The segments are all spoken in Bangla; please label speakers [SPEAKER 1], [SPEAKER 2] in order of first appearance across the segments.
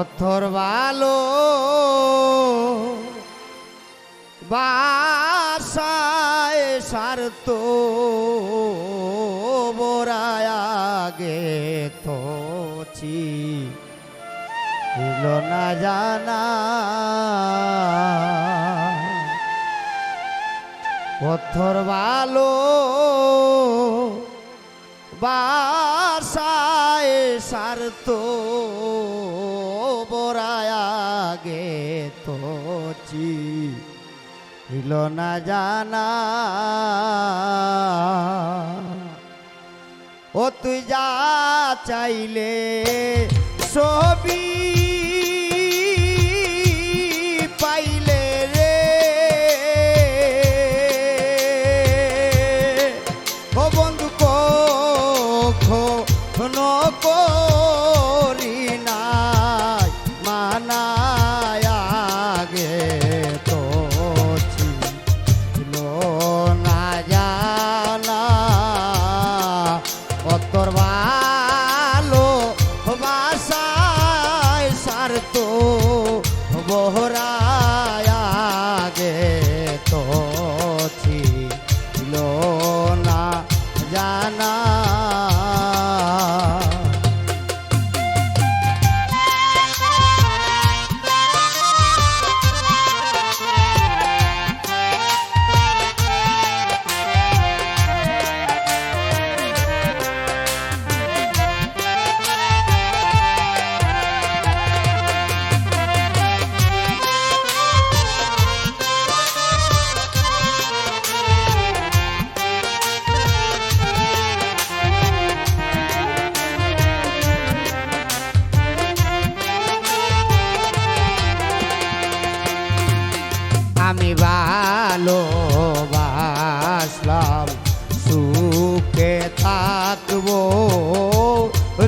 [SPEAKER 1] পথর ভালো বাসায় সারত বোরায়াগে তোছি ছিল না জানা। পথর ভালো বাসায় সারত তোচি ছিল না জানা। ও তুই যা চাইলে ছবি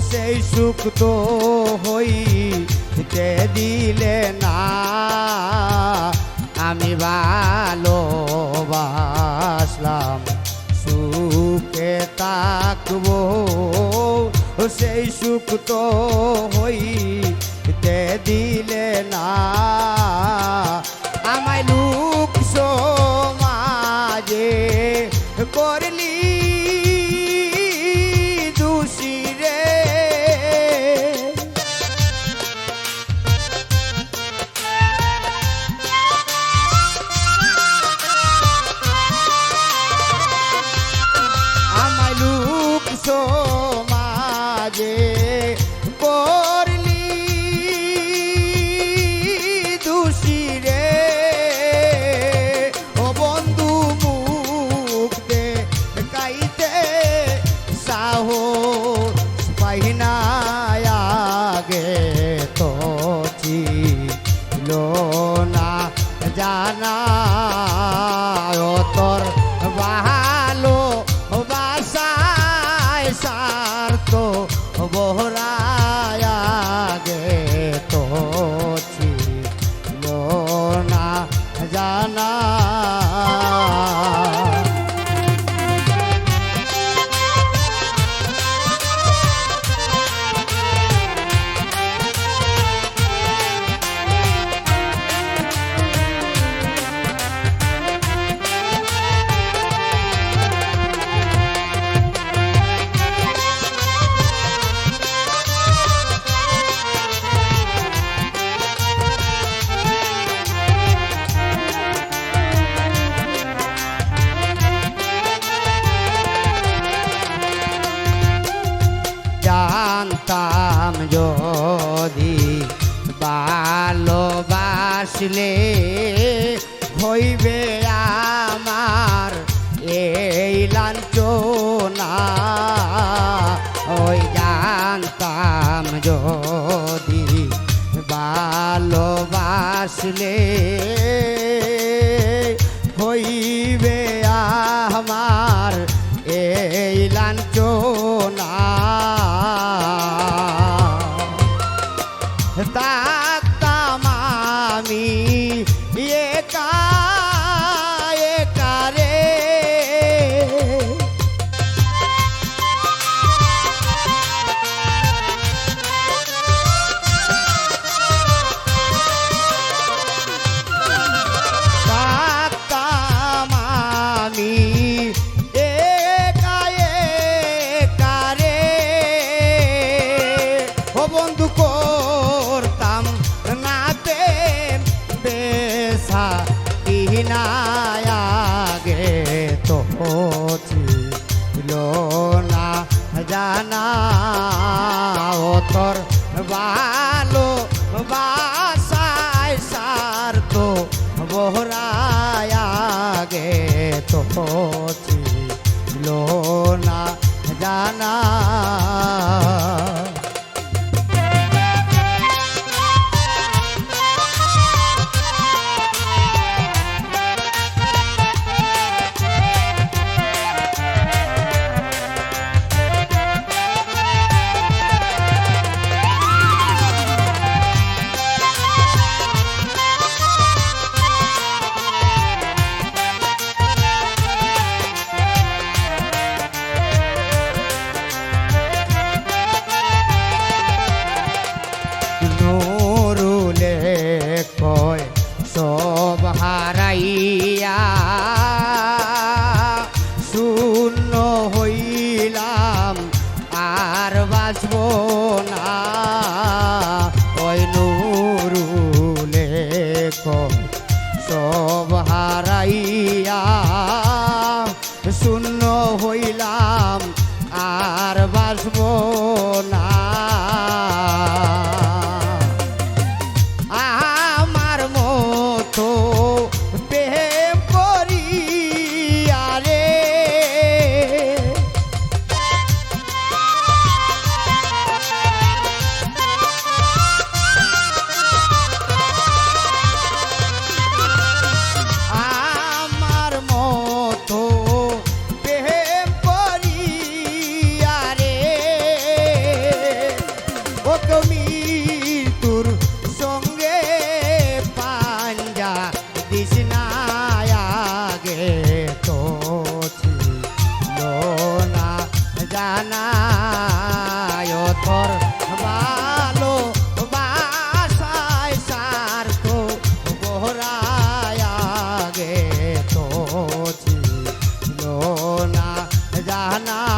[SPEAKER 1] সেই সুখ তো হইতে দিলে না। আমি ভালোবাসলাম, সুখে থাকব। সেই সুখ তো হই হইতে দিলে না। জানা ও তোর ভালো বাসায় সার্থ বহরায় আগে তো জানা। ভালোবাসলে হইবে আমার এই লাঞ্চনা ওই জানতাম যদি ভালোবাসলে गे तो लो ना जाना ओ तोर बा for না